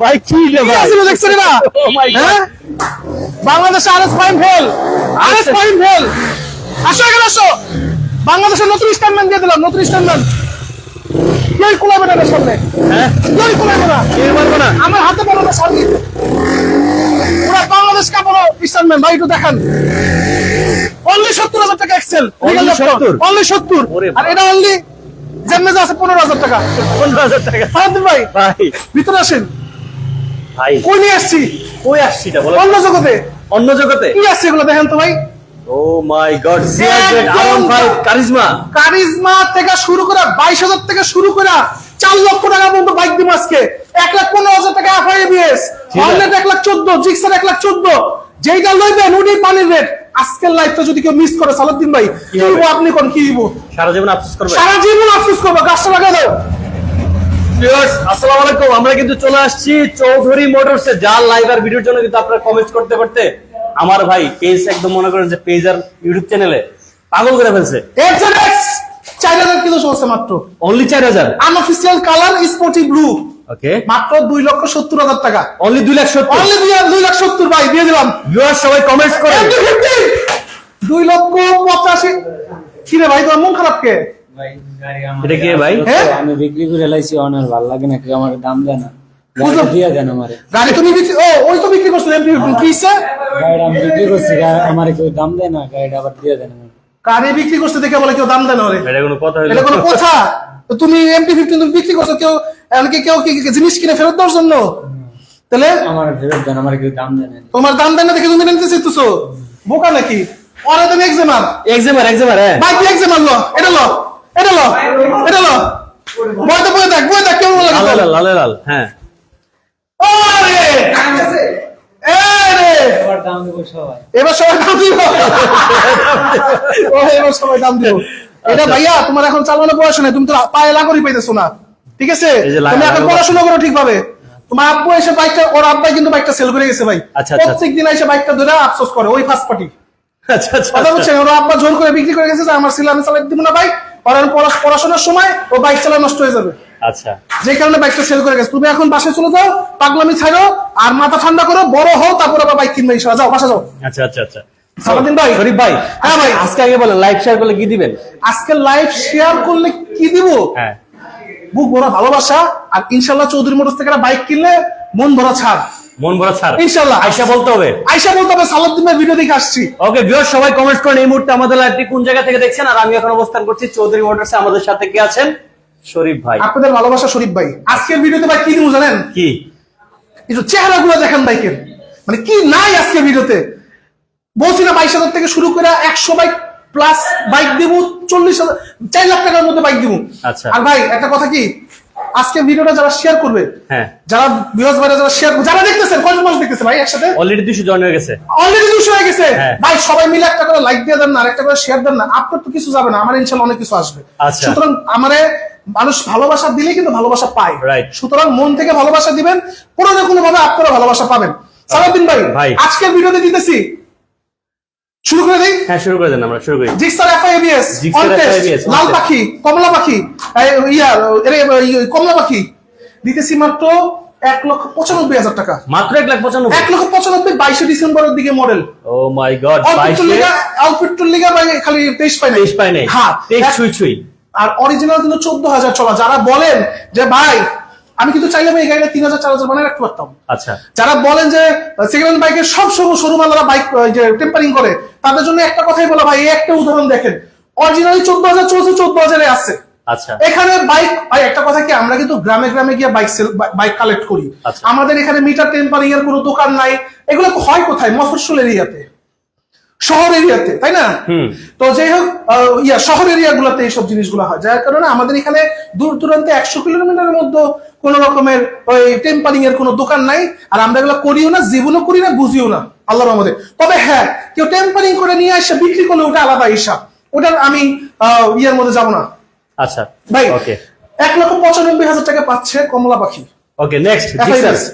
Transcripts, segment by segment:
ভাই কি আছিল দেখছেন না Oh. হ্যাঁ? বাংলাদেশে ফাইন ফেল আরএস আচ্ছা। ফাইন ফেল আসো এখানে আসো। বাংলাদেশের নতুন স্ট্যান্ডম্যান দিয়ে দিলাম নতুন স্ট্যান্ডম্যান কেউ কোলাবে না সামনে। হ্যাঁ? কেউ কোলাবে না কে পারব না। আমার হাতে বড় না সামনে পুরা বাংলাদেশ কাপড় স্ট্যান্ডম্যান ভাই একটু দেখান। অনলি সত্তর হাজার টাকা এক্সেল Only 70? অনলি সত্তর? আর এটা অনলি জেমনে আছে পনেরো হাজার টাকা। পনেরো হাজার টাকা। ভাই ভাই। ভিতরে আসেন। ভাই। কই নিয়ে আসছি? কই আসছি এটা বলো। অন্য জগতে। অন্য জগতে? কি আসছে এগুলো দেখেন তো ভাই? ও my god CRZ Karizma. Karizma থেকে শুরু করে বাইশ হাজার থেকে শুরু করে চার লক্ষ টাকা পর্যন্ত বাইক দিব আজকে। এক লাখ পনেরো হাজার টাকা। হর্নেট এক লাখ চোদ্দ জিক্সার এক লাখ চোদ্দ। যেইটা লইবেন ওটাই পানির রেট। আজকের লাইফটা যদি কেউ মিস করে সালাদ্দিন ভাই কি? আপনি কোন কি দিব সারা জীবন আফসোস করবে? সারা জীবন আফসোস করব গাছটা লাগাই দাও। আসসালামু আলাইকুম। আমরা কিন্তু চলে আসছি চৌধুরী মোটরসে যার লাইভ আর ভিডিওর জন্য কিন্তু আপনারা কমেন্ট করতে করতে আমার ভাই পেজ একদম মনে করেন যে পেজ আর ইউটিউব চ্যানেলে পাগল করে ফেলছে। চার হাজার কিলো চলছে মাত্র। অনলি চার হাজার? Unofficial colour sporty blue okay মাত্র দুই লক্ষ সত্তর হাজার টাকা। অনলি দুই লাখ সত্তর। অনলি দুই লাখ সত্তর ভাই দিয়ে দিলাম। সবাই কমেন্টস MT-50 দুই লক্ষ পঁচাশি কিরে ভাই তোমার মন খারাপ কে? এটা কে ভাই? হ্যাঁ? আমি বিক্রি করে লাইছি অনার ভালো লাগে না কেউ আমার দাম দেয় না। বুঝলাম। দেন আমারে। গাড়ি তুমি বিক্রি ও ওই তো বিক্রি করছ এমপি কি হইছে? আমি বিক্রি করছি আমারে কেউ দাম দেয় না গাড়িটা আবার দিয়ে দেন গাড়ি বিক্রি করছে দেখে বলে কেউ দাম দেয় না এটা কোনো কথা এটা কোনো কথা? তুমি এমপি ফিফটিন তুমি বিক্রি করছ কেউ এমনকি কেউ কি জিনিস কিনে ফেরত দেওয়ার জন্য? তাহলে আমার ফেরত দেন আমার কেউ দাম দেয় না। তোমার দাম দেয় না দেখে তুমি নিতে বোকা নাকি? ওরা তুমি এক্সামার এক্সামার এক্সামার হ্যাঁ। এক্সামার লো এটা লো। এটা লো এটা লো। বইতে বই দেখ বই দেখ কেমন লাগে লাল লাল লাল হ্যাঁ। ওরে! এই রে! আবার দাম দেবো সবাই। এবার সবাই দাম দিব। এবার সবাই দাম দিব। এটা। ভাইয়া তোমার এখন চালানো পড়াশোনা তুমি তো পায়ে লাগরি পাইতেছো না। ঠিক আছে? তুমি এখন পড়াশোনা করো ঠিকভাবে। তোমার আব্বু এসে বাইকটা ওর আব্বাই কিন্তু বাইকটা সেল করে গেছে ভাই। আচ্ছা, আচ্ছা। প্রত্যেক দিন এসে বাইকটা ধরে আফসোস করে ওই ফার্স্ট পার্টি আচ্ছা আচ্ছা কথা বলছেন ওর আব্বা জোর করে বিক্রি করে গেছে যে আমার ছেলে আমি চালাই দিব না বাইক পড়া- পড়াশোনার সময় ও বাইক চালা নষ্ট হয়ে যাবে। আচ্ছা। যে কারণে বাইকটা সেল করে গেছে। তুমি এখন বাসায় চলে যাও পাগলামি ছাড়ো আর মাথা ঠান্ডা করো বড় হও তারপর আবার বাইক কিনবে ইনশাল্লাহ। যাও বাসা যাও। আচ্ছা আচ্ছা আচ্ছা। সালাদিন ভাই। শরীফ ভাই হ্যাঁ ভাই। আজকে আগে বলেন লাইভ শেয়ার করলে কি দিবেন? আজকে লাইভ শেয়ার করলে কি দিব? হ্যাঁ। বুক ভরা ভালোবাসা আর ইনশাল্লাহ চৌধুরী মোটরস থেকে একটা বাইক কিনলে মন ভরা ছাড়। মন ভরা ছাড়। ইনশাল্লাহ আয়সা বলতে হবে। আইসা বলতে হবে সালাদ্দিন ভিডিও দেখে আসছি। ওকে ভিউয়ার সবাই কমেন্ট করেন এই মুহূর্তে আমাদের লাইভটি কোন জায়গা থেকে দেখছেন? আর আমি এখন অবস্থান করছি চৌধুরী মোটরসে আমাদের সাথে কে আছেন? শরীফ ভাই। আপনাদের ভালোবাসা শরীফ ভাই। আজকের ভিডিওতে ভাই কি দিব জানেন? কি? একটু চেহারা গুলো দেখেন বাইকের মানে কি নাই আজকে ভিডিওতে বলছি না বাইশ হাজার থেকে শুরু করে একশো বাইক প্লাস বাইক দিব চল্লিশ হাজার চার লাখ টাকার মধ্যে বাইক দিব। আচ্ছা। আর ভাই একটা কথা কি? আজকে ভিডিওটা যারা শেয়ার করবে হ্যাঁ। যারা বিহস ভাইরা যারা শেয়ার যারা দেখতেছেন কয়জন মানুষ দেখতেছে ভাই একসাথে? অলরেডি দুশো জয়েন হয়ে গেছে। অলরেডি দুশো হয়ে গেছে? হ্যাঁ। ভাই সবাই মিলে একটা করে লাইক দিয়ে দেন না আর একটা করে শেয়ার দেন না আপনার তো কিছু যাবে না আমার ইনশাল্লাহ অনেক কিছু আসবে। আচ্ছা। সুতরাং আমারে মানুষ ভালোবাসা দিলে কিন্তু ভালোবাসা পায়। Right. সুতরাং মন থেকে ভালোবাসা দিবেন কোনো না কোনো ভাবে আপনারা ভালোবাসা পাবেন। সালাউদ্দিন ভাই ভাই। আজকের ভিডিওতে দিতেছি। শুরু করে দিই? হ্যাঁ শুরু করে দেন আমরা শুরু করি। জিক্সার এফআইবিএস FIABS, লাল পাখি কমলা পাখি ইয়া কমলা পাখি। দিতেছি মাত্র এক লক্ষ পঁচানব্বই হাজার টাকা। মাত্র এক লাখ পঁচানব্বই? এক লক্ষ পঁচানব্বই বাইশে ডিসেম্বরের দিকে মডেল ও মাই গড বাইশে? লিগা খালি তেইশ পাই নাই। তেইশ পায় নাই। হ্যাঁ তেইশ ছুঁই ছুঁই। আর অরিজিনাল কিন্তু চোদ্দ হাজার চলা। যারা বলেন যে ভাই আমি কিন্তু চাইলে এই গাড়িটা তিন হাজার চার হাজার বানিয়ে রাখতে পারতাম। আচ্ছা। যারা বলেন যে সেকেন্ড হ্যান্ড বাইকের সব শোরুম আলাদা বাইক যে টেম্পারিং করে তাদের জন্য একটা কথাই বলা ভাই এই একটা উদাহরণ দেখেন। অরিজিনালি চোদ্দ হাজার চলছে চোদ্দ হাজারে আছে। আচ্ছা। এখানে বাইক ভাই একটা কথা কি আমরা কিন্তু গ্রামে গ্রামে গিয়ে বাইক সেল বাইক কালেক্ট করি। আচ্ছা। আমাদের এখানে মিটার টেম্পারিং এর কোনো দোকান নাই। এগুলো হয় কোথায়? মফস্বল এরিয়াতে। শহর এরিয়াতে তাই না? তো যাই হোক আহ, ইয়া শহর এরিয়া গুলোতে এইসব জিনিসগুলো হয়। যার কারণে আমাদের এখানে দূর দূরান্তে একশো কিলোমিটারের মধ্যে কোন রকমের ওই টেম্পারিং এর কোনো দোকান নাই। আর আমরা এগুলো করিও না জীবনও করি না বুঝিও না আল্লাহর রহমতে। তবে হ্যাঁ কেউ টেম্পারিং করে নিয়ে আসে বিক্রি করলে ওটা আলাদা হিসাব। ওটার আমি আহ, ইয়ের মধ্যে যাব না। আচ্ছা ভাই ওকে। এক লক্ষ পঁচানব্বই হাজার টাকা পাচ্ছে কমলা পাখি ওকে নেক্সট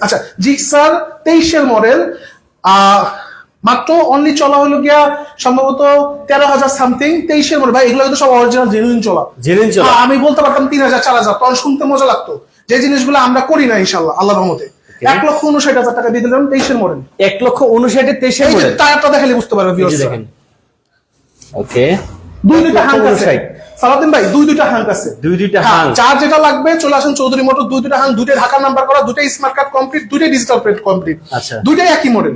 আচ্ছা জিক্সার তেইশের মডেল মাত্র অনলি চলা হলো গিয়া সম্ভবত তেরো হাজার সামথিং তেইশের মডেল ভাই এগুলো কিন্তু সব অরিজিনাল জেনুইন চলা। জেনুইন চলা। হ্যাঁ, আমি বলতে পারতাম তিন হাজার চার হাজার তখন শুনতে মজা লাগতো। যে জিনিসগুলো আমরা করি না ইনশাল্লাহ আল্লাহ রহমতে। এক লক্ষ উনষাট হাজার টাকা দিয়ে দিলাম তেইশের মডেল এক লক্ষ উনষাটে তেইশের মডেল টায়ারটা দেখালে বুঝতে পারবে। দেখেন। ওকে দুই দুইটা হাঙ্ক আছে। 59 সালাদিন ভাই দুই দুইটা হাঙ্ক আছে। দুই দুইটা হ্যাঁ, হাং যার যেটা লাগবে চলে আসেন চৌধুরী মোটর দুই দুইটা হাঙ্ক দুইটা ঢাকার নাম্বার করা দুইটাই স্মার্ট কার্ড কমপ্লিট দুইটাই ডিজিটাল প্লেট কমপ্লিট আচ্ছা। দুইটাই একই মডেল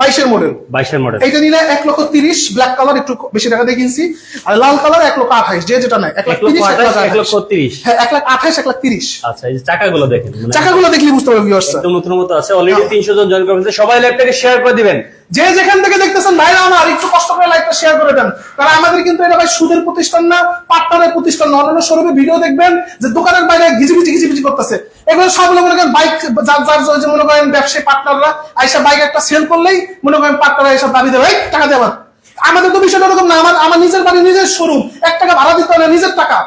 বাইশের মডেল বাইশের মডেল এইটা নিলে এক লক্ষ তিরিশ ব্ল্যাক কালার একটু বেশি টাকা দিয়ে কিনছি। আর লাল কালার এক লক্ষ আঠাইশ যে যেটা নাই এক লাখ তিরিশ এক আঠাশ এক লক্ষ তিরিশ। হ্যাঁ এক লাখ আঠাইশ এক লাখ তিরিশ। আচ্ছা এই চাকাগুলো দেখেন মানে চাকাগুলো দেখলে বুঝতে পারবে viewers রা। একদম নতুন মতো আছে অলরেডি। তিনশো জন জয়েন করেছে সবাই ল্যাপটাকে শেয়ার করে দিবেন। যে যেখান থেকে দেখতেছেন ভাইরা আমার একটু কষ্ট করে লাইকটা শেয়ার করে দেন। কারণ আমাদের কিন্তু এটা ভাই সুদের প্রতিষ্ঠান না পার্টনারের প্রতিষ্ঠান না। অন্যান্য শোরুমে ভিডিও দেখবেন যে দোকানের বাইরে ঘিজিবিজি ঘিজিবিজি করতেছে। এগুলো সবগুলো মনে করেন বাইক যার যার যে মনে করেন ব্যবসায়ী পার্টনাররা আইসা বাইক একটা সেল করলেই মনে করেন পার্টনাররা এসব দাবি দেবে "এই, টাকা দেওয়া আমাদের তো বিষয়টা এরকম না। আমার আমার নিজের বাড়ি নিজের শোরুম এক টাকা ভাড়া দিতে হবে না, নিজের টাকা।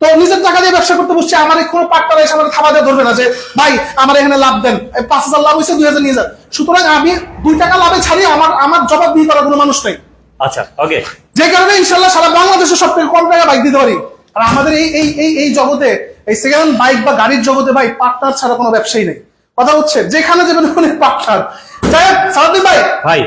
তো নিজের টাকা দিয়ে ব্যবসা করতে বসছে আমার কোনো পার্টনার এসে আমার খাওয়া দিয়ে ধরবে না যে ভাই আমার এখানে লাভ দেন। পাঁচ হাজার লাভ হয়েছে দুই হাজার নিয়ে যান। সুতরাং আমি দুই টাকা লাভে ছাড়ি আমার আমার জবাব দিয়ে করার কোনো মানুষ নেই। আচ্ছা ওকে যে কারণে ইনশাল্লাহ সারা বাংলাদেশে সব থেকে কম টাকা বাইক দিতে পারি। আর আমাদের এই এই এই এই জগতে এই সেকেন্ড বাইক বা গাড়ির জগতে ভাই পার্টনার ছাড়া কোনো ব্যবসায়ী নেই। কথা হচ্ছে যেখানে যাবেন ওখানে পার্টনার যাই হোক সারাদিন ভাই ভাই।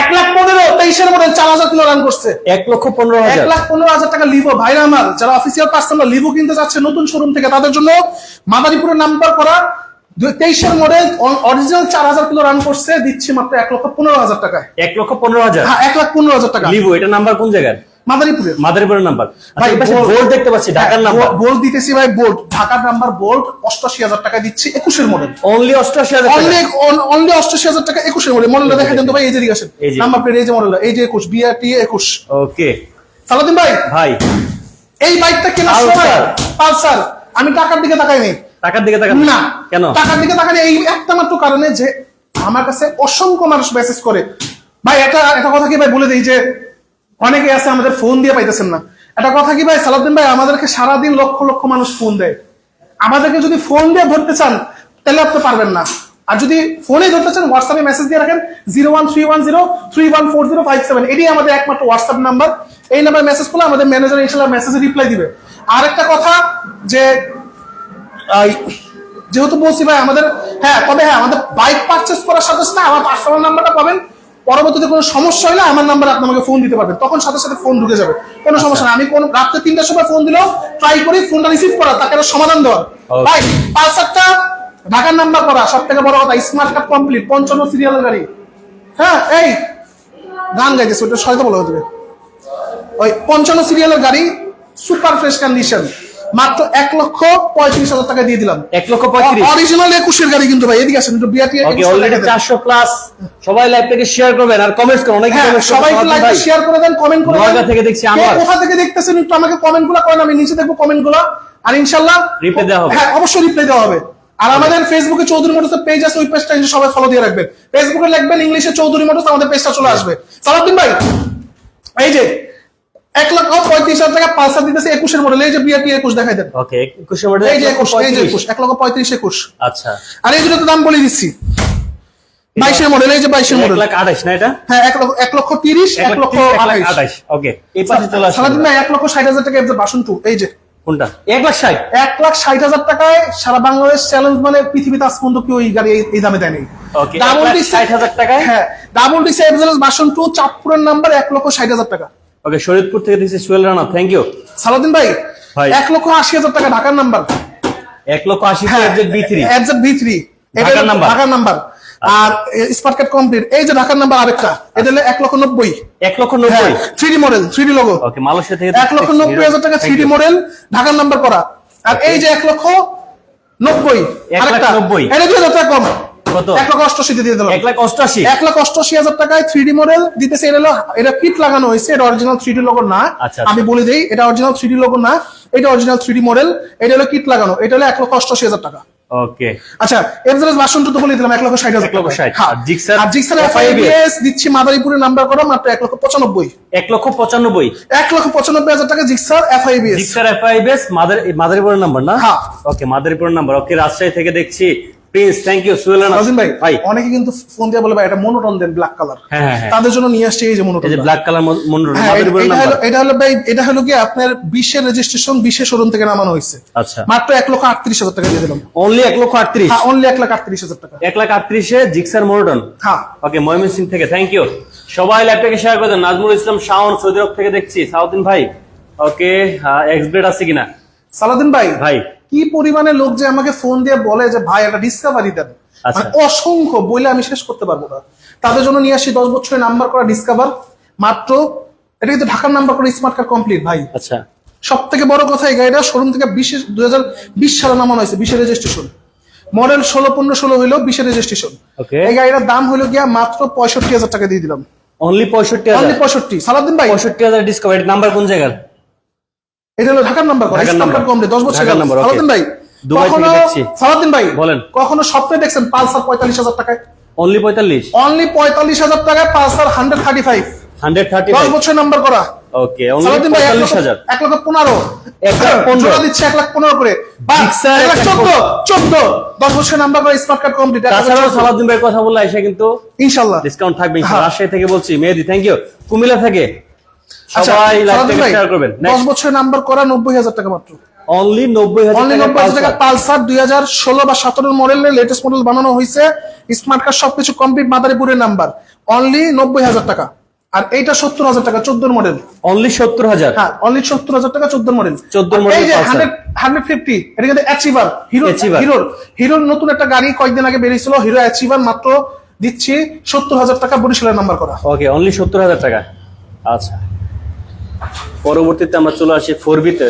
এক লাখ পনেরো তেইশের মডেল চার হাজার কিলো রান করছে। এক লক্ষ পনেরো এক লাখ পনেরো হাজার টাকা লিভো ভাইরা আমার যারা অফিসিয়াল পার্সোনাল লিভো কিনতে যাচ্ছে নতুন শোরুম থেকে তাদের জন্য মাদারীপুরের নাম্বার করা তেইশের মডেল অরিজিনাল চার হাজার কিলো রান করছে দিচ্ছি মাত্র এক লক্ষ পনেরো হাজার টাকায়। এক লক্ষ পনেরো হাজার? হ্যাঁ এক লাখ পনেরো হাজার টাকা। লিভো এটা নাম্বার কোন জায়গার? মাদারীপুরের। মাদারীপুরের নাম্বার ভাই, ভাই বোল্ট- দেখতে পাচ্ছি ঢাকার হ্যাঁ, নাম্বার বোল্ট দিতেছি ভাই বোল্ট ঢাকার নাম্বার বোল্ট অষ্টাশি হাজার টাকা দিচ্ছি একুশের মডেল অনলি অষ্টআশি হাজার। অনলি অনলি অষ্টাশি হাজার টাকা একুশের মডেল মডেলটা দেখা দেন তো ভাই এই যে দিকে আসেন। এই নাম্বার প্লেট এই যে মডেলটা এই যে একুশ বিআরটি একুশ। ওকে সালাদিন ভাই ভাই। এই বাইকটা কেনার। সময় পালসার আমি টাকার দিকে তাকাই নেই। টাকার দিকে তাকান। না। কেন? টাকার দিকে তাকালে এই একটা মাত্র কারণে যে আমার কাছে অসংখ্য মানুষ মেসেজ করে। ভাই এটা একটা কথা কি ভাই বলে দিই যে অনেকে আছে আমাদের ফোন দিয়ে পাইতেছেন না। একটা কথা কি ভাই সালাউদ্দিন ভাই আমাদেরকে সারাদিন লক্ষ লক্ষ মানুষ ফোন দেয়। আমাদেরকে যদি ফোন দিয়ে ধরতে চান তাহলে আপনি পারবেন না। আর যদি ফোনে ধরতে চান হোয়াটসঅ্যাপে মেসেজ দিয়ে রাখেন zero one three one zero three one four zero five seven এটি আমাদের একমাত্র হোয়াটসঅ্যাপ নাম্বার এই নাম্বার মেসেজ করলে আমাদের ম্যানেজার ইনশাল্লাহ মেসেজে রিপ্লাই দিবে। আর একটা কথা যে যেহেতু বলছি ভাই আমাদের হ্যাঁ তবে হ্যাঁ আমাদের বাইক পারচেস করার সাথে সাথে আমার পার্সোনাল নাম্বারটা পাবেন। পরবর্তীতে কোনো সমস্যা হলে আমার নাম্বার আপনি আমাকে ফোন দিতে পারবেন। তখন সাথে সাথে ফোন ঢুকে যাবে। কোনো সমস্যা না। আমি কোন রাত্রে তিনটার সময় ফোন দিলেও ট্রাই করি ফোনটা রিসিভ করা তাকে একটা সমাধান দেওয়ার. ভাই পালসারটা ঢাকার নাম্বার করা সব থেকে বড় কথা স্মার্ট কার্ড কমপ্লিট পঞ্চান্ন সিরিয়ালের গাড়ি। হ্যাঁ এই গান গাইতেছে ওটা সহায়তা বলা হতে ওই পঞ্চান্ন সিরিয়ালের গাড়ি সুপার ফ্রেশ কন্ডিশন মাত্র এক লক্ষ পঁয়ত্রিশ হাজার টাকা দিয়ে দিলাম। এক লক্ষ পঁয়ত্রিশ। অরিজিনাল একুশের গাড়ি কিন্তু ভাই এদিকে আসেন বিআরটি অলরেডি চারশো প্লাস সবাই লাইভটাকে শেয়ার করবেন আর কমেন্টস করুন অনেকে হ্যাঁ সবাই লাইক শেয়ার করে দেন কমেন্ট করে দেন। থেকে দেখছি আমার। কোথা থেকে দেখতেছেন একটু আমাকে কমেন্টগুলো করেন আমি নিচে দেখব কমেন্টগুলো। আর ইনশাল্লাহ Reply দেওয়া হবে। হ্যাঁ অবশ্যই রিপ্লাই দেওয়া হবে। আর আমাদের ফেসবুকে চৌধুরী মোটরস পেজ আছে ওই পেজটা সবাই ফলো দিয়ে রাখবেন। ফেসবুকে লিখবেন ইংলিশে চৌধুরী মোটরস আমাদের পেজটা চলে আসবে। সালাউদ্দিন ভাই এই যে এক লক্ষ পঁয়ত্রিশ হাজার টাকা পালসার দিতেছে একুশের মডেল এই যে বিআরটি একুশ দেখাই দেন। ওকে একুশে মডেল এই যে একুশ এই যে একুশ এক লক্ষ পঁয়ত্রিশ একুশ। আচ্ছা। আর এই দুটো তো দাম বলে দিচ্ছি। বাইশের মডেল এই যে বাইশের মডেল লাখ আঠাশ না এটা? হ্যাঁ এক লক্ষ এক লক্ষ তিরিশ এক লক্ষ আঠাইশ। ওকে এই পাশে চলে আসছে সারাদিন এক লক্ষ ষাট হাজার টাকা বাসন টু এই যে। কোনটা? এক লাখ ষাট? এক লাখ ষাট হাজার টাকায় সারা বাংলাদেশ চ্যালেঞ্জ মানে পৃথিবীতে আজ পর্যন্ত কেউ এই গাড়ি এই- দামে দেয়নি। Okay, এক ষাট হাজার টাকায়? হ্যাঁ double disc FZ version two চাঁদপুরের নাম্বার এক লক্ষ ষাট হাজার টাকা। ওকে শরীয়তপুর থেকে দিচ্ছে সুয়েল রানা থ্যাংক ইউ সালাদিন ভাই ভাই। এক লক্ষ আশি হাজার টাকা ঢাকার নাম্বার। এক লক্ষ আশি হ্যাঁ V three FZ V three ঢাকার নাম্বার। ঢাকার নাম্বার। আর স্মার্ট কার্ড কমপ্লিট এই যে ঢাকার নাম্বার আরেকটা এটা হলো এক লক্ষ নব্বই। এক লক্ষ নব্বই। Three model three logo okay Malaysia থেকে এক লক্ষ নব্বই হাজার টাকা থ্রি ডি মডেল ঢাকার নাম্বার করা। আর এই যে এক লক্ষ নব্বই আরেকটা। নব্বই। এটা দিয়ে দাও তো কম। কত? এক লক্ষ অষ্টআশি দিয়ে দিলাম। এক লাখ অষ্টআশি? এক লাখ অষ্টআশি হাজার টাকায় থ্রি ডি মডেল দিতেছে। এটা এটা কিট লাগানো হয়েছে। এটা অরিজিনাল থ্রি ডি লোগো না। আমি বলে দিই এটা অরিজিনাল থ্রি ডি লোগো না। এটা অরিজিনাল থ্রি ডি মডেল এটা হলো কিট লাগানো। এটা হলো এক লক্ষ অষ্টআশি হাজার টাকা। ওকে আচ্ছা এফজেলেস ভার্সন তো বলে দিলাম এক লক্ষ ষাট হাজার লক্ষ টাকা। হ্যাঁ। জিক্সার আর জিক্সার এফআইবিএস দিচ্ছি মাদারীপুরের নাম্বার করা মাত্র এক লক্ষ পঁচানব্বই। এক লক্ষ পঁচানব্বই? এক লক্ষ পঁচানব্বই হাজার টাকা Gixxer FIBS Gixxer FIBS mother মাদারীপুরের নাম্বার না? হ্যাঁ। ওকে মাদারীপুরের নাম্বার ওকে রাজশাহী থেকে দেখছি। Prince thank you Suhel Rana Nazim ভাই ভাই অনেকে কিন্তু ফোন দিয়ে বলে ভাই এটা মনোটন দেন ব্ল্যাক কালার হ্যাঁ হ্যাঁ তাদের জন্য নিয়ে আসছে এই যে মনোটন এই যে ব্ল্যাক কালার হ্যাঁ এটা হলো ভাই এটা হলো কি আপনার বিশের রেজিস্ট্রেশন বিশের শোরুম থেকে নামানো হয়েছে। আচ্ছা। মাত্র এক লক্ষ আটত্রিশ হাজার টাকা দিয়ে দিলাম। অনলি এক লক্ষ আটত্রিশ? হ্যাঁ অনলি এক লাখ আটত্রিশ হাজার টাকা। এক লাখ আটত্রিশে জিক্সার মোরটন হ্যাঁ। ওকে ময়মনসিং থেকে থ্যাংক ইউ সবাই ল্যাপটপকে শেয়ার করে দেন। নাজমুল ইসলাম শাওন সৌদি আরব থেকে দেখছি। সাউদিন ভাই ওকে এক্সব্রেড আছে কিনা? সালাদিন ভাই ভাই। কি পরিমাণে লোক যে আমাকে ফোন দিয়ে বলে যে ভাই একটা ডিসকাভারি দেন। আচ্ছা। মানে অসংখ্য বইলে আমি শেষ করতে পারব না। তাদের জন্য নিয়ে আসি দশ বছরের নাম্বার করা ডিসকাভার মাত্র এটা কিন্তু ঢাকার নাম্বার করা স্মার্ট কার্ড কমপ্লিট ভাই। আচ্ছা। সব থেকে বড় কথা এই গাড়িটা শোরুম থেকে বিশে দুই হাজার বিশ সালে নামানো হয়েছে বিশে রেজিস্ট্রেশন মডেল ষোলো পনেরো ষোলো হইল বিশে রেজিস্ট্রেশন এই গাড়িটার দাম হইল গিয়া মাত্র পঁয়ষট্টি হাজার টাকা দিয়ে দিলাম। অনলি পঁয়ষট্টি অনলি পঁয়ষট্টি। সালাদিন ভাই। পঁয়ষট্টি হাজার ডিসকাউন্ট নাম্বার কোন জায়গার? এটা হলো ঢাকার নাম্বার ঢাকার কমপ্লিট দশ বছর ঢাকার নাম্বার, সালাদিন ভাই দুবাই থেকে কখনো দেখছি। সালাদিন ভাই বলেন। কখনো স্বপ্নে দেখছেন পালসার পঁয়তাল্লিশ হাজার টাকায়? অনলি পঁয়তাল্লিশ? অনলি পঁয়তাল্লিশ হাজার টাকায় পালসার বছর নাম্বার করা। ওকে অনলি সালাদিন ভাই লক্ষ- লাখ। জোড়া দিচ্ছে লাখ করে। বছর নাম্বার করে স্মার্ট কার্ড কমপ্লিট তাছাড়াও সালাউদ্দিন ভাইয়ের কথা বললে এসে কিন্তু ডিসকাউন্ট থাকবে ইনশাআল্লাহ। হ্যাঁ। রাজশাহী থেকে বলছি মেহেদি থ্যাংক ইউ কুমিল্লা থেকে সবাই লাইভ থেকে শেয়ার করবেন। দশ বছর নাম্বার করা টাকা মাত্র। অনলি নব্বই হাজার অনলি টাকা নব্বই হাজার টাকা পালসার। পালসার দুই হাজার ষোলো মডেলের লেটেস্ট মডেল বানানো হয়েছে। স্মার্ট কার্ড সবকিছু কমপ্লিট মাদারীপুরের নাম্বার অনলি নব্বই হাজার টাকা। আর এইটা সত্তর হাজার টাকা চোদ্দ মডেল অনলি সত্তর হাজার। হ্যাঁ অনলি সত্তর হাজার টাকা চোদ্দ মডেল 14 model এই যে হান্ড্রেড হান্ড্রেড ফিফটি এটা কিন্তু অ্যাচিভার হিরো হিরোর হিরোর নতুন একটা গাড়ি কয়েকদিন আগে বেরিয়েছিল হিরো অ্যাচিভার মাত্র দিচ্ছি সত্তর হাজার টাকা বরিশালের নাম্বার করা। ওকে অনলি সত্তর হাজার টাকা। আচ্ছা। পরবর্তীতে আমরা চলে আসি ফোর বিতে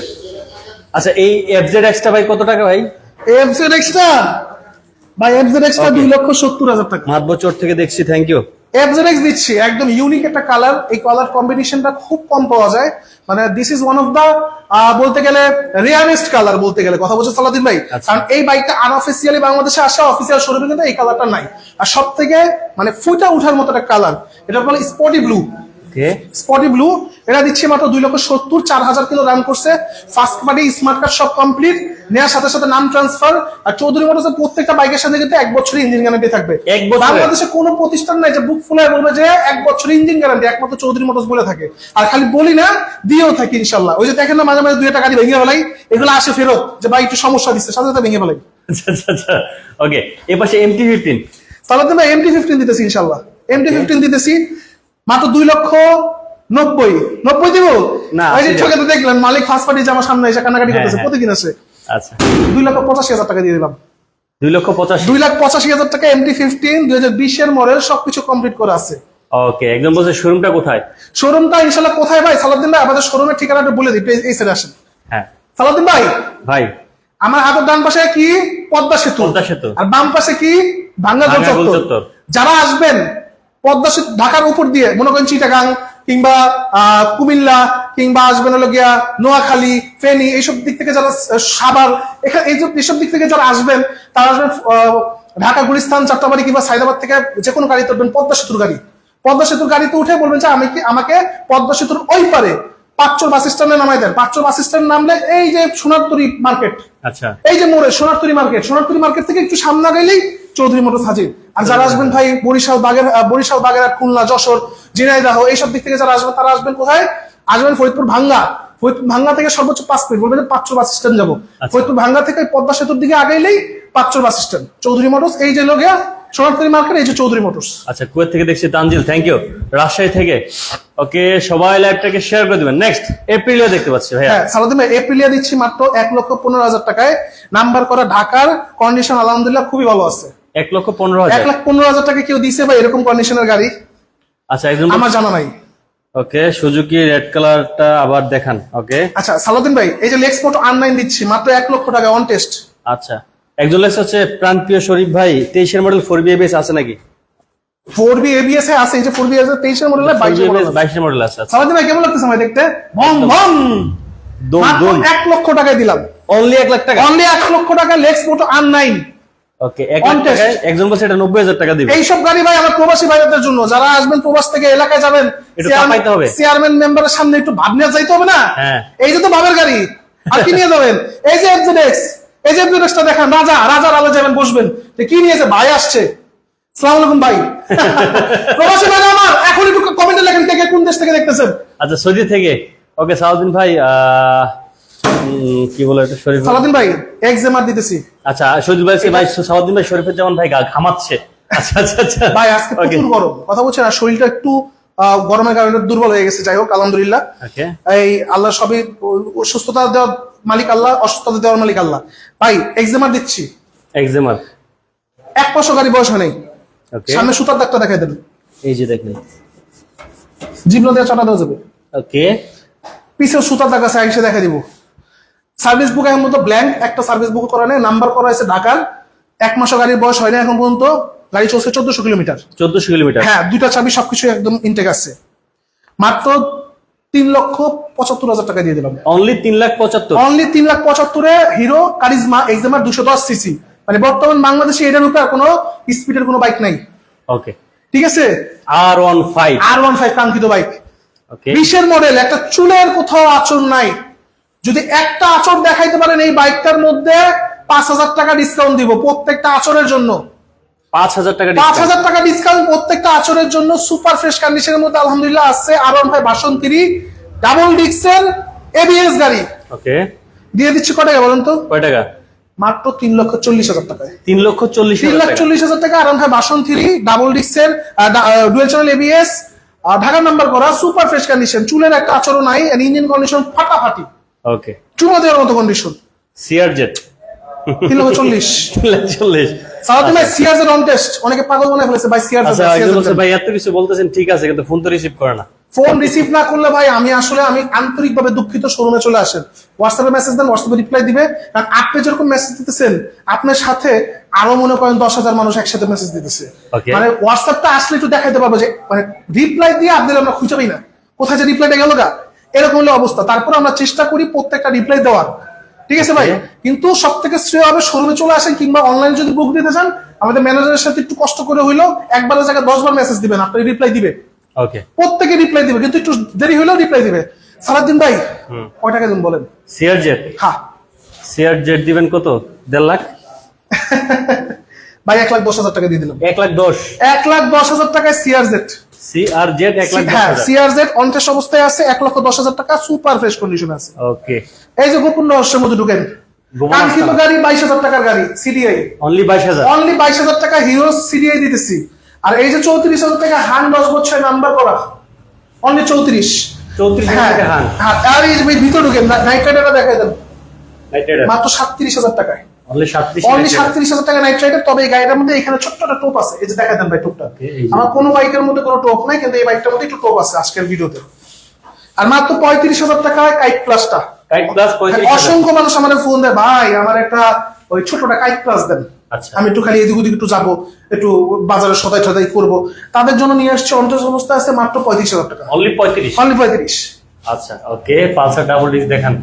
আচ্ছা এই এফজেড এক্সটা ভাই কত টাকা ভাই? এফজেড এক্সট্রা ভাই এফজেড Okay. দুই লক্ষ সত্তর হাজার টাকা। মাত বছর থেকে দেখছি থ্যাংক ইউ এফজেডএক্স দিচ্ছি একদম ইউনিক একটা কালার এই কালার কম্বিনেশনটা খুব কম পাওয়া যায়। মানে this is one of the বলতে গেলে রিয়ারেস্ট কালার বলতে গেলে। কথা বলছে সালাদিন ভাই। আচ্ছা। কারণ এই বাইকটা আনঅফিসিয়ালি বাংলাদেশে আসা অফিসিয়াল শোরুমে কিন্তু এই কালারটা নাই। আর সব থেকে মানে ফুটা উঠার মতো একটা কালার এটা বলে স্পটি ব্লু ওকে। স্পটি ব্লু এটা দিচ্ছে মাত্র দুই লক্ষ সত্তর চার হাজার কিলো রান করছে। ফার্স্ট পার্টি স্মার্ট কার্ড সব কমপ্লিট নেওয়ার সাথে সাথে নাম ট্রান্সফার আর চৌধুরী মোটরসের প্রত্যেকটা বাইকের সাথে কিন্তু এক বছরের ইঞ্জিন গ্যারান্টি থাকবে। বাংলাদেশে কোনো প্রতিষ্ঠান নাই যে বুক ফুলায় বলবে যে এক বছরের ইঞ্জিন গ্যারান্টি একমাত্র চৌধুরী মোটরস বলে থাকে। আর খালি বলি না দিয়েও থাকি ইনশাল্লাহ। ওই যে দেখেন না মাঝে মাঝে দুই একটা গাড়ি ভেঙে ফেলাই এগুলো আসে ফেরত যে ভাই একটু সমস্যা দিচ্ছে সাথে সাথে ভেঙে ফেলাই। আচ্ছা আচ্ছা আচ্ছা। ওকে এ পাশে এমটি ফিফটিন তাহলে তুমি এমটি ফিফটিন দিতেছি ইনশাল্লাহ। এমটি ফিফটিন দিতেছি। মাত্র দুই লক্ষ নব্বই। নব্বই দিব? না, ওই চোখে তো দেখলেন মালিক ফার্স্ট পার্টি আমার সামনে এসে কান্নাকাটি হ্যাঁ, করতেছে হ্যাঁ। প্রতিদিন আসে আচ্ছা। দুই লক্ষ পঁচাশি হাজার টাকা দিয়ে দিলাম। দুই লক্ষ পঁচাশি। দুই লাখ পঁচাশি হাজার টাকা এমটি ফিফটিন দুই হাজার বিশের মডেল সবকিছু কমপ্লিট করে আছে। ওকে একদম বলছে শোরুমটা কোথায়? শোরুমটা ইনশাল্লাহ কোথায় ভাই? সালাদ্দিন ভাই আমাদের শোরুমের ঠিকানাটা বলে দিই এই সাইডে আসেন। হ্যাঁ। সালাদ্দিন ভাই? ভাই। আমার হাতের ডান পাশে কি? পদ্মা সেতু। পদ্মা সেতু। আর বাম পাশে কি? ভাঙ্গা চত্বর। যারা আসবেন পদ্মা সেতু ঢাকার উপর দিয়ে মনে করেন চিটাগাং কিংবা কুমিল্লা কিংবা আসবেন হলো গিয়া নোয়াখালী ফেনী এইসব দিক থেকে যারা সাভার এখানে এই যে- এইসব দিক থেকে যারা আসবেন তারা আসবেন ঢাকা গুলিস্তান চট্টগ্রাম কিংবা সাইদাবাদ থেকে যে কোনো গাড়িতে উঠবেন পদ্মা সেতুর গাড়ি। পদ্মা সেতুর গাড়িতে উঠে বলবেন যে আমি কি আমাকে পদ্মা সেতুর ওই পারে পাঁচচর বাস স্ট্যান্ডে নামাই দেন। পাঁচচর বাস স্ট্যান্ড নামলে এই যে সোনারতরি মার্কেট আচ্ছা। এই যে মোড়ে সোনারতরি মার্কেট সোনারতরি মার্কেট থেকে একটু সামনে গেলেই চৌধুরী মোটর হাজির আর যারা আসবেন ভাই বরিশাল বাগের বরিশাল বাগেরহাট খুলনা যশোর ঝিনাইদাহ এইসব দিক থেকে যারা আসবেন তারা আসবেন কোথায়? আসবেন ফরিদপুর ভাঙ্গা। ফরিদপুর ভাঙ্গা থেকে সর্বোচ্চ পাঁচ মিনিট। বলবেন পাঁচশো বাস স্ট্যান্ড যাব। ফরিদপুর ভাঙ্গা থেকে পদ্মা সেতুর দিকে আগেইলেই পাঁচশো বাস স্ট্যান্ড। চৌধুরী মোটরস এই যে লোকিয়া সোনারতরি মার্কেট এই যে চৌধুরী মোটরস। আচ্ছা কুয়েত থেকে দেখছি তানজিল থ্যাংক ইউ রাজশাহী থেকে। ওকে সবাই লাইভটাকে শেয়ার করে দিবেন। নেক্সট এপ্রিলিয়া দেখতে পাচ্ছি ভাই হ্যাঁ সালাদিন ভাই এপ্রিলিয়া দিচ্ছি মাত্র এক লক্ষ পনেরো হাজার টাকায়। নাম্বার করা ঢাকার কন্ডিশন আলহামদুলিল্লাহ খুবই ভালো আছে। এক লক্ষ পনেরো হাজার। এক লাখ পনেরো হাজার টাকা কেউ দিছে বা এরকম কন্ডিশনের গাড়ি। আচ্ছা একজন আমার জানা নাই। ওকে সুজুকি রেড কালারটা আবার দেখান ওকে। আচ্ছা সালাদিন ভাই এই যে লেক্স মোটো আর নাইন দিচ্ছি মাত্র এক লক্ষ টাকা অন টেস্ট আচ্ছা একজন লেখছে হচ্ছে প্রাণপ্রিয় শরীফ ভাই তেইশের মডেল ফোর বিএবিএস আছে নাকি? ফোর বি এবিএস এ আছে এই যে ফোর বি তেইশের মডেল বাইশ বাইশের মডেল আছে? আচ্ছা। সালাদিন ভাই কেমন লাগতেছে ভাই দেখতে? মাত্র দুম। এক লক্ষ টাকায় দিলাম। অনলি এক লাখ টাকা? অনলি এক লক্ষ টাকা লেক্স মোটো আর নাইন ওকে এক লাখ On test। টাকায় একজন বলছে এটা নব্বই হাজার টাকা দিবে। এইসব গাড়ি ভাই আমার প্রবাসী ভাইদের জন্য যারা আসবেন প্রবাস থেকে এলাকায় যাবেন একটু চাপাইতে হবে। চেয়ারম্যান মেম্বারের সামনে একটু ভাব নিয়ে যাইতে হবে না? হ্যাঁ। এই যে তো ভাবের গাড়ি আর কি নিয়ে যাবেন? এই যে এফজেডএক্স এই যে ড্রেসটা দেখান রাজা রাজার আলো যাবেন বসবেন কি নিয়েছে ভাই আসছে? সালাম আলাইকুম ভাই। প্রবাসী ভাই আমার এখন একটু কমেন্টে লেখেন কোন দেশ থেকে দেখতেছেন। আচ্ছা সৌদি থেকে। ওকে সাউদ্দিন ভাই আহ, কি বলে এটা শরীফ সালাদিন ভাই এক্সেমার দিতেছি। আচ্ছা সৌদি ভাই ভাই সাউদ্দিন ভাই শরীফের যেমন ভাই গা- ঘামাচ্ছে। আচ্ছা আচ্ছা আচ্ছা। ভাই আজকে প্রচুর গরম। কথা বলছেন আর শরীরটা একটু গরমের কারণে দুর্বল হয়ে গেছে যাই হোক আলহামদুলিল্লাহ। এই আল্লাহ সবই সুস্থতা দেওয়ার মালিক আল্লাহ অসুস্থতা দেওয়ার মালিক আল্লাহ। ভাই এক্সেমার দিচ্ছি। এক্সেমার এক পাঁচশো গাড়ি বয়স নাই। সামনে সুতার ডাক্তার দেখাই দেন। এই যে দেখেন। জিবলো দিয়ে চাটা দেওয়া যাবে। ওকে পিছে সুতার দাগ আছে এসে দেখা দিব। সার্ভিস বুক এখন মতো ব্ল্যাঙ্ক একটা সার্ভিস বুক করা নেই নাম্বার করা হয়েছে ঢাকার। এক মাসও গাড়ির বয়স হয় না এখন পর্যন্ত গাড়ি চলছে চোদ্দশো কিলোমিটার। চোদ্দশো কিলোমিটার। হ্যাঁ দুইটা চাবি সবকিছু একদম ইনটেক আছে। মাত্র তিন লক্ষ পঁচাত্তর হাজার টাকা দিয়ে দিলাম। অনলি তিন লাখ পঁচাত্তর। অনলি তিন লাখ পঁচাত্তরে হিরো কারিজমা এক্সামার দুশো দশ সিসি মানে বর্তমান বাংলাদেশে এটার উপরে কোনো স্পিডের কোনো বাইক নাই। ওকে ঠিক আছে? R one five R one five কাঙ্ক্ষিত বাইক বিশের মডেল একটা চুলের কোথাও আচরণ নাই। যদি একটা আচর দেখাইতে পারেন এই বাইকটার মধ্যে পাঁচ হাজার টাকা ডিসকাউন্ট দিব প্রত্যেকটা আচরের জন্য। পাঁচ হাজার টাকা পাঁচ হাজার টাকা ডিসকাউন্ট প্রত্যেকটা আচরের জন্য সুপার ফ্রেশ কন্ডিশনের মধ্যে আলহামদুলিল্লাহ আছে। R one five version three double ডিক্সের ABS গাড়ি। ওকে। দিয়ে দিচ্ছি কটাকা বলেন তো? কয় টাকা? মাত্র তিন লক্ষ চল্লিশ হাজার টাকায়। তিন লক্ষ চল্লিশ তিন লাখ চল্লিশ হাজার টাকা আর ভাই বাসন three double ডিক্সের dual channel ABS Dhaka number করা সুপার ফ্রেশ কন্ডিশন চুলের একটা আচরণ নাই ইঞ্জিন কন্ডিশন ফাটাফাটি। ওকে চুমা দেওয়ার মতো কন্ডিশন সিআর জেট তিন লক্ষ চল্লিশ। চল্লিশ। সারাদিন ভাই সিয়ার্স অন টেস্ট অনেকে পাগল ফেলেছে ভাই আচ্ছা একজন বলছে সিয়ার্স ভাই এত কিছু বলতেছেন ঠিক আছে কিন্তু ফোন তো রিসিভ করে না। ফোন রিসিভ না করলে ভাই আমি আসলে আমি আন্তরিকভাবে দুঃখিত শোরুমে চলে আসেন। হোয়াটসঅ্যাপে মেসেজ দেন হোয়াটসঅ্যাপে রিপ্লাই দিবে। কারণ আপনি যেরকম মেসেজ দিতেছেন আপনার সাথে আরও মনে করেন দশ হাজার মানুষ একসাথে মেসেজ দিতেছে। মানে হোয়াটসঅ্যাপটা আসলে একটু দেখাইতে পারব যে মানে রিপ্লাই দিয়ে আপনি আমরা খুঁজে পাই না। কোথায় যে রিপ্লাইটা গেল গা? এরকম হলো অবস্থা। তারপর আমরা চেষ্টা করি প্রত্যেকটা রিপ্লাই দেওয়ার। ঠিক আছে ভাই? কিন্তু সব থেকে শ্রেয় হবে শোরুমে চলে আসেন কিংবা অনলাইন যদি বুক দিতে চান আমাদের ম্যানেজারের সাথে একটু কষ্ট করে হইল একবারের জায়গায় দশবার মেসেজ দিবেন আপনি রিপ্লাই দিবে। ওকে প্রত্যেকে রিপ্লাই দিবে কিন্তু একটু দেরি হলেও রিপ্লাই দিবে। সারাদিন ভাই কয় টাকা দিন বলেন? সিআর জেট হ্যাঁ। সিআর জেট দিবেন কত? দেড় লাখ? ভাই এক লাখ দশ হাজার টাকা দিয়ে দিলাম। এক লাখ দশ। এক লাখ দশ হাজার টাকায় সিআর জেড সিআর জেট এক লাখ দশ হ্যাঁ হাজার। সিআর অবস্থায় আছে এক লক্ষ দশ হাজার টাকা সুপার ফ্রেশ কন্ডিশন আছে। ওকে এই যে গোপন রহস্যের মধ্যে ঢুকেন কাঙ্ক্ষিত গাড়ি বাইশ হাজার টাকার গাড়ি সিডিআই অনলি বাইশ হাজার। অনলি বাইশ হাজার টাকা হিরো সিডিআই দিতেছি। আর এই যে চৌত্রিশ হাজার টাকা হান দশ বছর নাম্বার করা অনলি চৌত্রিশ। 34,000 টাকা হান। হ্যাঁ আর এই ভিতরে ঢুকেন নাইট রাইডারটা দেখাই দেন। নাইট রাইডার মাত্র সাতত্রিশ হাজার টাকায়। অনলি সাতত্রিশ হাজার টাকা নাইট রাইডার তবে এই গাড়িটার মধ্যে এখানে ছোট্ট একটা টোপ আছে। এই যে দেখা দেন ভাই টোপটা। Okay, এই যে। আমার কোনো বাইকের মধ্যে কোনো টোপ নাই কিন্তু এই বাইকটার মধ্যে একটু টোপ আছে আজকের ভিডিওতে। আর মাত্র পঁয়ত্রিশ হাজার টাকায় কাইট প্লাসটা কাইট প্লাস পঁয়ত্রিশ হাজার। অসংখ্য মানুষ আমাদের ফোন দেয় ভাই আমার একটা ওই ছোটটা কাইট প্লাস দেন। আচ্ছা। আমি একটু খালি এদিক ওদিক একটু যাব একটু বাজারে সদাই টদাই করব। তাদের জন্য নিয়ে আসছে অন্তর অবস্থা আছে মাত্র পঁয়ত্রিশ হাজার টাকা। অনলি পঁয়ত্রিশ? অনলি পঁয়ত্রিশ। আচ্ছা ওকে পালসার ডাবল ডিস্ক দেখান।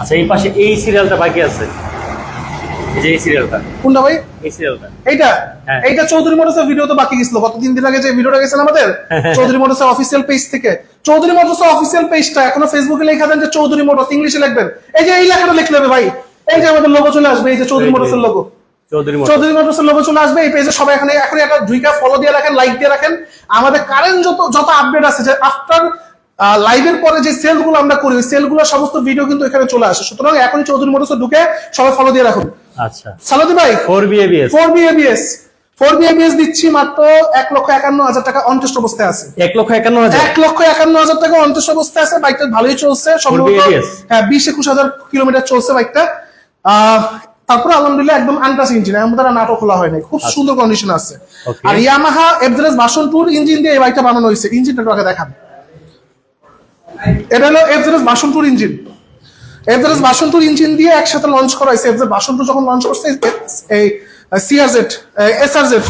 আচ্ছা এই পাশে এই সিরিয়ালটা বাকি আছে। যে এই সিরিয়ালটা কোনটা ভাই? এই সিরিয়ালটা এইটা? হ্যাঁ। এইটা চৌধুরী মোটরসের ভিডিও তো বাকি গেছিল। গত দিন আগে যে ভিডিওটা গেছিল আমাদের? চৌধুরী মোটরসের অফিসিয়াল পেজ থেকে। চৌধুরী মোটরসের অফিসিয়াল পেজটা এখনও ফেসবুকে লেখা দেন যে চৌধুরী মোটরস ইংলিশে লিখবেন। এই যে এই লেখাটা লিখলে হবে ভাই। এই যে আমাদের লোগো চলে আসবে এই যে চৌধুরী মোটরসের লোগো চৌধুরী মোটরসের লোগো চলে আসবে এই পেজে সবাই এখানে এখন একটা দুইটা ফলো দিয়ে রাখেন লাইক দিয়ে রাখেন। আমাদের কারেন্ট যত যত আপডেট আছে যে আফটার লাইভের পরে যে সেলগুলো আমরা করি সেলগুলো সমস্ত ভিডিও কিন্তু এখানে চলে আসে। সুতরাং এখনই চৌধুরী মোটরসে ঢুকে সবাই ফলো দিয়ে রাখুন। আচ্ছা। সালাদি ভাই four V ABS four V ABS four V ABS দিচ্ছি মাত্র এক লক্ষ একান্ন হাজার টাকা অন্টেস্ট অবস্থায় আছে। এক লক্ষ একান্ন হাজার? এক লক্ষ একান্ন হাজার টাকা অন্টেস্ট অবস্থায় আছে বাইকটা ভালোই চলছে সম্ভবত হ্যাঁ বিশ একুশ হাজার কিলোমিটার চলছে বাইকটা। আহ, তারপরে আলহামদুলিল্লাহ একদম আনটাস ইঞ্জিন এমন তারা নাটক খোলা হয় নাই। খুব সুন্দর কন্ডিশন আছে। আর ইয়ামাহা এফজেরেস ভার্সন টুর ইঞ্জিন দিয়ে এই বাইকটা বানানো হয়েছে। ইঞ্জিনটা আগে দেখান। এটা হলো এফজেরেস ভার্সন টুর ইঞ্জিন এফজেরেস ভার্সন টুর ইঞ্জিন দিয়ে একসাথে লঞ্চ করা হয়েছে। এফজেড টু যখন লঞ্চ করছে এই সিআরজেড এসআরজেড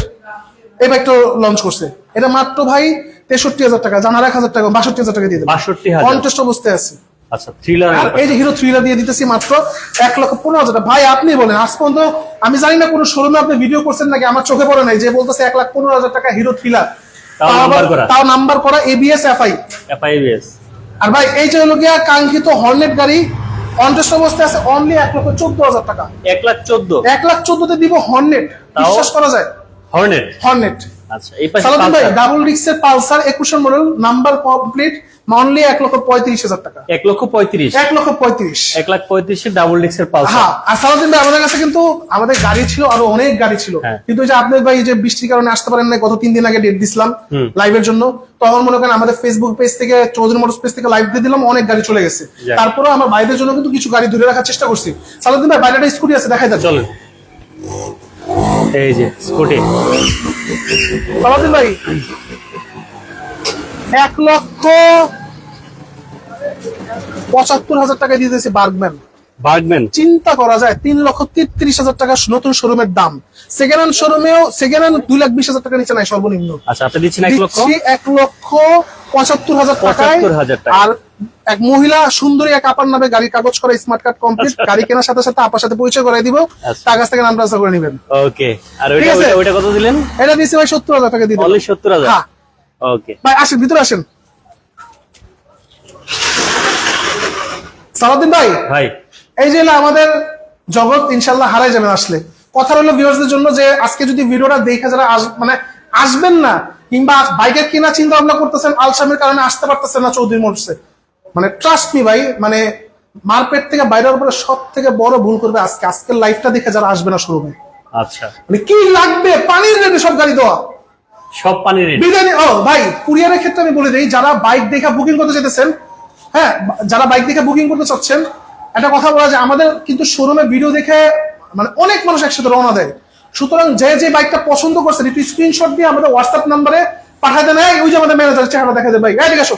এই বাইকটা লঞ্চ করছে। এটা মাত্র ভাই তেষট্টি হাজার টাকা জানার এক হাজার টাকা বাষট্টি হাজার টাকা দিয়ে দেবে। 62,000 কন্টেস্ট অবস্থায় আছে। আচ্ছা থ্রিলার এই যে হিরো থ্রিলার দিয়ে দিতেছি মাত্র এক লক্ষ পনেরো হাজার টাকা। ভাই আপনি বলেন আজ পর্যন্ত আমি জানি না কোনো শোরুমে আপনি ভিডিও করছেন নাকি আমার চোখে পড়ে নাই যে বলতেছে এক লাখ পনেরো হাজার টাকা হিরো থ্রিলার তাও নাম্বার করা। এবিএস এফআই এফআইবিএস আর ভাই এই যে হলো গিয়া কাঙ্ক্ষিত হর্নেট গাড়ি অনটেস্ট অবস্থায় আছে অনলি এক লক্ষ চোদ্দ হাজার টাকা। এক লাখ চোদ্দ। এক লাখ চোদ্দতে দিব হর্নেট? বিশ্বাস করা যায়? হর্নেট হর্নেট আচ্ছা এই পাশে সালাদিন ভাই ডাবল ডিক্সের পালসার একুশের model number complete only lakh পঁয়ত্রিশ হাজার টাকা। লক্ষ পঁয়ত্রিশ। এক লক্ষ লাখ ডাবল ডিস্কের পালসার। হ্যাঁ আর সালাদিন ভাই আমাদের কাছে কিন্তু আমাদের গাড়ি ছিল আরও অনেক গাড়ি ছিল। হ্যাঁ। কিন্তু যে আপনার ভাই এই যে বৃষ্টির কারণে আসতে পারেন না গত তিন দিন আগে ডেট দিছিলাম। লাইভের জন্য। তখন মনে করেন আমাদের ফেসবুক পেজ থেকে চৌধুরী মোটরস পেজ থেকে লাইভ দিয়ে দিলাম অনেক গাড়ি চলে গেছে। তারপরে আমার ভাইদের জন্য কিন্তু কিছু গাড়ি ধরে রাখার চেষ্টা করছি। সালাদিন ভাই বাইরে স্কুটি আছে দেখা যাচ্ছে চলেন। এই যে স্কুটি। সালাদিন ভাই এক লক্ষ পঁচাত্তর হাজার টাকা দিয়ে দিয়েছে বার্গম্যান বার্গম্যান চিন্তা করা যায় তিন লক্ষ তেত্রিশ হাজার টাকা নতুন শোরুমের দাম। সেকেন্ড হ্যান্ড শোরুমেও সেকেন্ড হ্যান্ড দুই লাখ বিশ হাজার টাকা নিচে নাই সর্বনিম্ন। আচ্ছা আপনি দিচ্ছেন এক লক্ষ? এক লক্ষ পঁচাত্তর হাজার টাকায়। 75,000 টাকা। আর এক মহিলা সুন্দরী এক আপার নামে গাড়ির কাগজ করা স্মার্ট কার্ড কমপ্লিট। গাড়ি কেনার সাথে সাথে আপার সাথে পরিচয় করাই দিব। আচ্ছা। তার কাছ থেকে নাম ট্রান্সফার করে নেবেন। ওকে। আর ওইটা ওইটা- কত দিলেন? এটা দিয়েছি ভাই সত্তর হাজার টাকা দিয়ে দিবেন। অনলি সত্তর হাজার? হ্যাঁ। ওকে। ভাই আসেন ভিতরে আসেন। সালাউদ্দিন ভাই ভাই। এই যে না আমাদের জগৎ ইনশাল্লাহ হারাই যাবেন আসলে। কথা হলো ভিউয়ার্সদের জন্য যে আজকে যদি ভিডিওটা দেখে যারা মানে আসবেন না কিংবা বাইকের কেনা চিন্তা ভাবনা করতেছেন আলসামের কারণে আসতে পারতেছেন না চৌধুরী মোটরসে মানে ট্রাস্ট মি ভাই মানে মার্কেট থেকে বাইরে হওয়ার পরে সব থেকে বড় ভুল করবে আজকে। আজকের লাইফটা দেখে যারা আসবে না শোরুমে আচ্ছা। মানে কি লাগবে? পানির রেটে সব গাড়ি দেওয়া। সব পানি রেডি বিরিয়ানি ও ভাই কুরিয়ারের ক্ষেত্রে আমি বলে দিই যারা বাইক দেখে বুকিং করতে যেতেছেন হ্যাঁ যারা বাইক দেখে বুকিং করতে চাচ্ছেন একটা কথা বলা যায় আমাদের কিন্তু শোরুমে ভিডিও দেখে মানে অনেক মানুষ একসাথে রওনা দেয়। সুতরাং যে যে বাইকটা পছন্দ করছেন একটু স্ক্রিনশট দিয়ে আমাদের হোয়াটসঅ্যাপ নাম্বারে পাঠাতে নেয় ওই যে আমাদের ম্যানেজার চেহারা দেখা যায় ভাই। এদিকে আসো।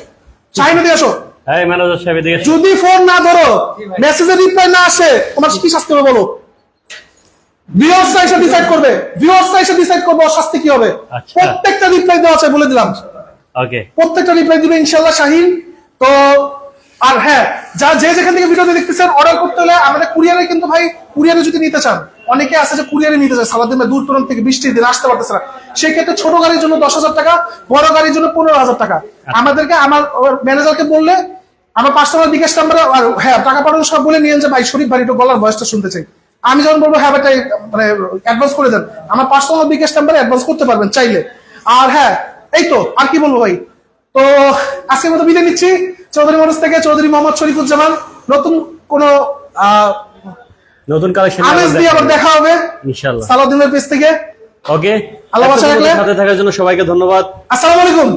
চাইনা দিয়ে আসো। হ্যাঁ ম্যানেজার সাহেব এদিকে। যদি ফোন না ধরো মেসেজের রিপ্লাই না আসে তোমার কি শাস্তি হবে বলো? ভিউয়ার্সরা এসে ডিসাইড করবে ভিউয়ার্সরা এসে ডিসাইড করবে শাস্তি কি হবে। আচ্ছা। প্রত্যেকটা রিপ্লাই দেওয়া আছে বলে দিলাম। ওকে প্রত্যেকটা রিপ্লাই দিবে ইনশাল্লাহ শাহিন। তো আর হ্যাঁ যা যে যেখান থেকে ভিডিওতে দেখতেছেন অর্ডার করতে হলে আমাদের কুরিয়ারে কিন্তু ভাই কুরিয়ারে যদি নিতে চান অনেকে আছে যে কুরিয়ারে নিতে চায় সারাদিন দূর দূরান্ত থেকে বৃষ্টির দিন আসতে পারতেছে না। সেই ক্ষেত্রে ছোট গাড়ির জন্য দশ হাজার টাকা বড় গাড়ির জন্য পনেরো হাজার টাকা। আমাদেরকে আমার ম্যানেজারকে বললে আমার পার্সোনাল বিকাশ নাম্বারে হ্যাঁ টাকা পাঠানো সব বলে নিয়ে যে ভাই শরীফ ভাই একটু গলার ভয়েসটা শুনতে চাই। আমি যখন বলব হ্যাঁ ভাই মানে অ্যাডভান্স করে দেন। আমার পার্সোনাল বিকাশ নাম্বারে অ্যাডভান্স করতে পারবেন চাইলে। আর হ্যাঁ এই তো আর কি বলব ভাই? তো আজকের মতো বিদায় নিচ্ছি। চৌধুরী মোটরস থেকে চৌধুরী মোহাম্মদ শরীফুজ্জামান নতুন কোন নতুন কালেকশন আমেজ দিয়ে আবার দেখা হবে। ইনশাআল্লাহ। সালাউদ্দিনের পেজ থেকে। ওকে আল্লাহ। সাথে থাকার জন্য সবাইকে ধন্যবাদ। আসসালামু আলাইকুম।